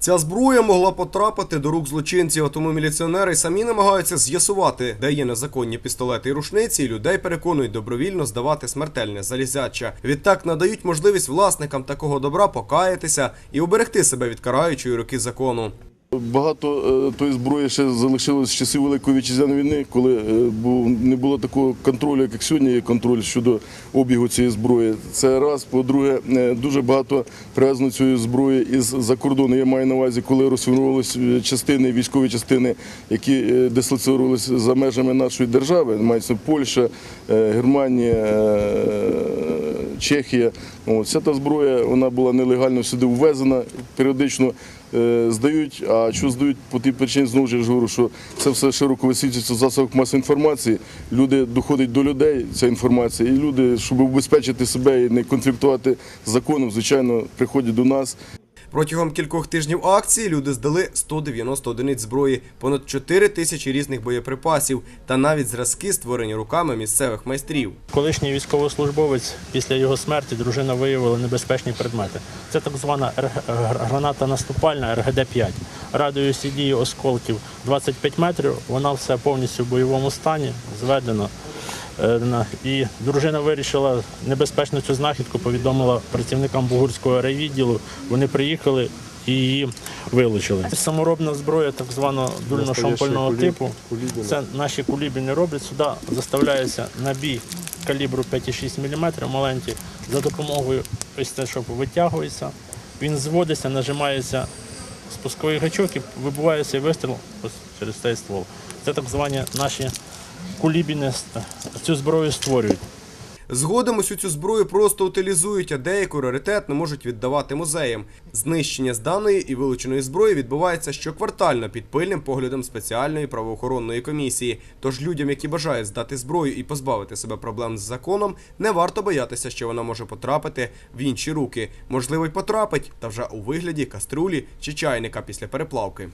Ця зброя могла потрапити до рук злочинців, а тому міліціонери самі намагаються з'ясувати, де є незаконні пістолети і рушниці, і людей переконують добровільно здавати смертельне залізяча. Відтак надають можливість власникам такого добра покаятися і уберегти себе від караючої руки закону. Багато е, тої зброї ще залишилось з часів Великої вітчизняної війни, коли е, не було такого контролю, як сьогодні є контроль щодо обігу цієї зброї. Це раз. По-друге, е, дуже багато привезено цієї зброї із-за кордону. Я маю на увазі, коли розформувалися частини, військові частини, які е, за межами нашої держави, мається Польща, Германія, Чехія. Вся та зброя вона була нелегально сюди ввезена, періодично е, здають. А що здають по тій причині, знову ж говорю, що це все широко висвітлюється в засобах масової інформації. Люди доходять до людей, ця інформація, і люди, щоб убезпечити себе і не конфліктувати з законом, звичайно, приходять до нас. Протягом кількох тижнів акції люди здали 190 одиниць зброї, понад 4 тисячі різних боєприпасів та навіть зразки, створені руками місцевих майстрів. Колишній військовослужбовець після його смерті дружина виявила небезпечні предмети. Це так звана граната наступальна РГД-5. Радіусі дії осколків 25 метрів. Вона все повністю в бойовому стані, зведена. Е, І дружина вирішила небезпечну цю знахідку, повідомила працівникам Бугурського райвідділу. Вони приїхали і її вилучили. Саморобна зброя, так званого дульно-шампольного типу. Це наші кулібіни роблять. Сюди заставляється набій калібру 5,6 мм маленький. За допомогою ось це, що витягується. Він зводиться, нажимається спусковий гачок і вибуває цей вистріл ось через цей ствол. Це так звані наші кулібіни цю зброю створюють. Згодом усю цю зброю просто утилізують, а деяку раритетно можуть віддавати музеям. Знищення з даної і вилученої зброї відбувається щоквартально під пильним поглядом спеціальної правоохоронної комісії. Тож людям, які бажають здати зброю і позбавити себе проблем з законом, не варто боятися, що вона може потрапити в інші руки. Можливо, й потрапить, та вже у вигляді каструлі чи чайника після переплавки.